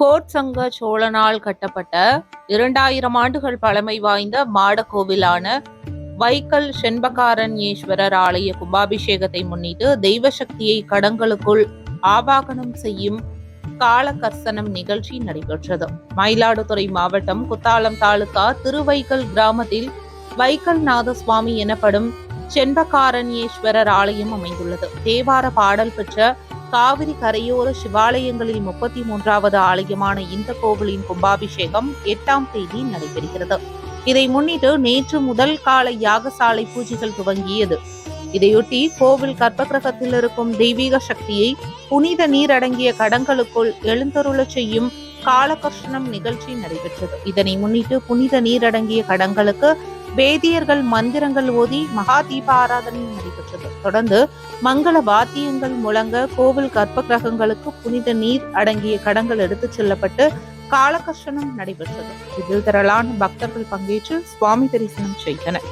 கோட்சங்க சோழனால் கட்டப்பட்ட இரண்டாயிரம் ஆண்டுகள் பழமை வாய்ந்த மாடக்கோவிலான வைக்கல் செண்பகாரண்யேஸ்வரர் ஆலய கும்பாபிஷேகத்தை முன்னிட்டு தெய்வ சக்தியை கடங்களுக்குள் ஆவாகனம் செய்யும் காலகர்சனம் நிகழ்ச்சி நடைபெற்றது. மயிலாடுதுறை மாவட்டம் குத்தாலம் தாலுகா திருவைக்கல் கிராமத்தில் வைக்கல் நாதசுவாமி எனப்படும் செண்பகாரண்யேஸ்வரர் ஆலயம் அமைந்துள்ளது. தேவார பாடல் பெற்ற காவிரி கரையோர சிவாலயங்களில் முப்பத்தி மூன்றாவது ஆலயமான இந்த கோவிலின் கும்பாபிஷேகம் எட்டாம் தேதி நடைபெறுகிறது. இதை முன்னிட்டு நேற்று முதல் காலை யாகசாலை பூஜைகள் துவங்கியது. இதையொட்டி கோவில் கர்ப்பகிரகத்தில் இருக்கும் தெய்வீக சக்தியை புனித நீர் அடங்கிய கடங்களுக்குள் எழுந்தருளச் செய்யும் காலகர்ஷணம் நிகழ்ச்சி நடைபெற்றது. இதனை முன்னிட்டு புனித நீர் அடங்கிய கடங்களுக்கு வேதியர்கள் மந்திரங்கள் ஓதி மகா தீப ஆராதனை நடைபெற்றது. தொடர்ந்து மங்கள வாத்தியங்கள் முழங்க கோவில் கர்ப்ப கிரகங்களுக்கு புனித நீர் அடங்கிய கடங்கள் எடுத்துச் செல்லப்பட்டு காலகர்ஷணம் நடைபெற்றது. இதில் திரளான பக்தர்கள் பங்கேற்று சுவாமி தரிசனம் செய்தனர்.